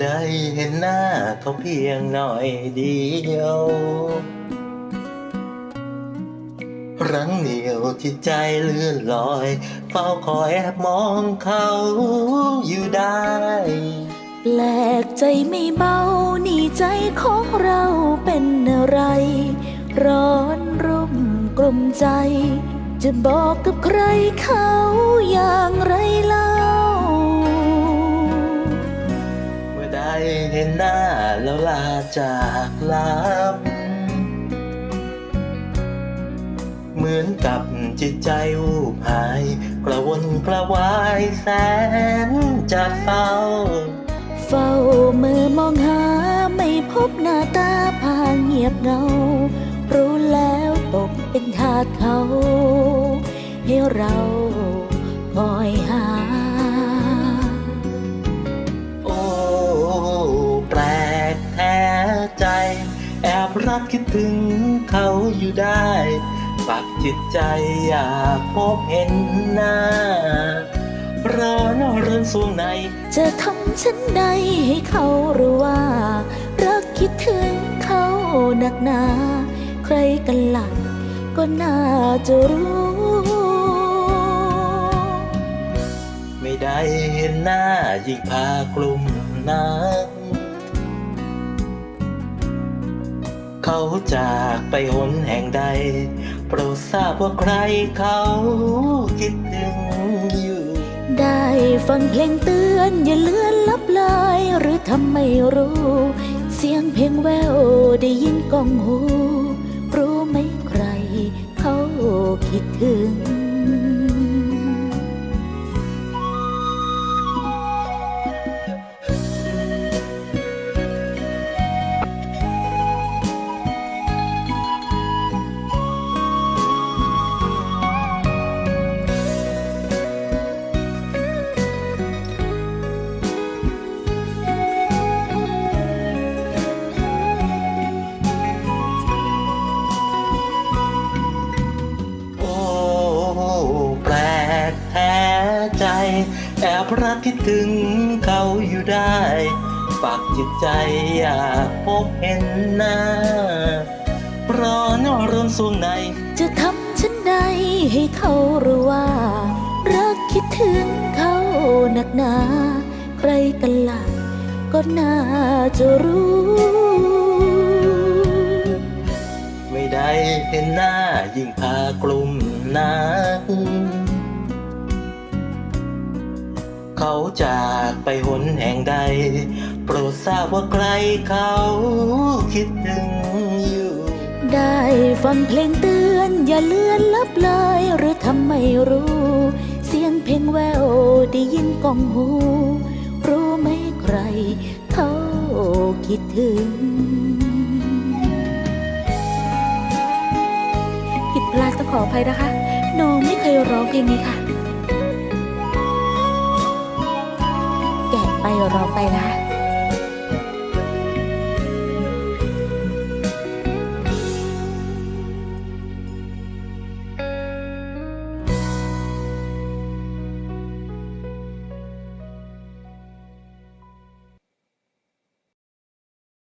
ได้เห็นหน้าเขาเพียงหน่อยเดียว รังเหนียวจิตใจเลื่อนลอย เฝ้าคอยแอบมองเขาอยู่ได้ แปลกใจไม่เบา นี่ใจของเราเป็นอะไร ร้อนรุ่มกลุ่มใจ จะบอกกับใครเขาอย่างไรล่า เมื่อได้เห็นหน้าแล้วลาจากลับ เหมือนกับจิตใจวูบหาย กระวนกระวายแสนจะเศร้า เฝ้ามือมองหาไม่พบหน้าตาพาเงียบเงา รู้แล้วตกเป็นทาสเขา ให้เราคอยหา ใจ แอบรักคิดถึงเขาอยู่ได้ปักจิตใจอยากพบเห็นหน้าร้อนเรือนสวงใน จะทำฉันใดให้เขารู้ว่า รักคิดถึงเขาหนักหนา ใครกันหลังก็น่าจะรู้ ไม่ได้เห็นหน้ายิ่งพากลุ่มนัก เขาจากไปหนแห่งใด โปรดทราบว่าใครเขาคิดถึงอยู่ ได้ฟังเพลงเตือนอย่าเลือนลับลอยหรือทำไม่รู้ เสียงเพลงแววได้ยินก้องหู รู้ไหมใครเขาคิดถึง ใจ แอบรักคิดถึงเขาอยู่ได้ปักจิตใจอยากพบเห็นหน้า ร้อนรนสวงใน จะทำฉันใดให้เขารู้ว่า รักคิดถึงเขาหนักหนา ใครกันล่ะก็น่าจะรู้ ไม่ได้เห็นหน้ายิ่งพากลุ่มหนัก เขาจากไปหนแห่งใด โปรดทราบว่าใครเขาคิดถึงอยู่ ได้ฟังเพลงเตือน อย่าเลื่อนลับเลยหรือทำไม่รู้ เสียงเพลงแววได้ยินก้องหู รู้ไหมใครเขาคิดถึง ผิดพลาดต้องขออภัยนะคะ น้องไม่เคยร้องเพลงนี้ค่ะ แกะไปร้องไปนะคะ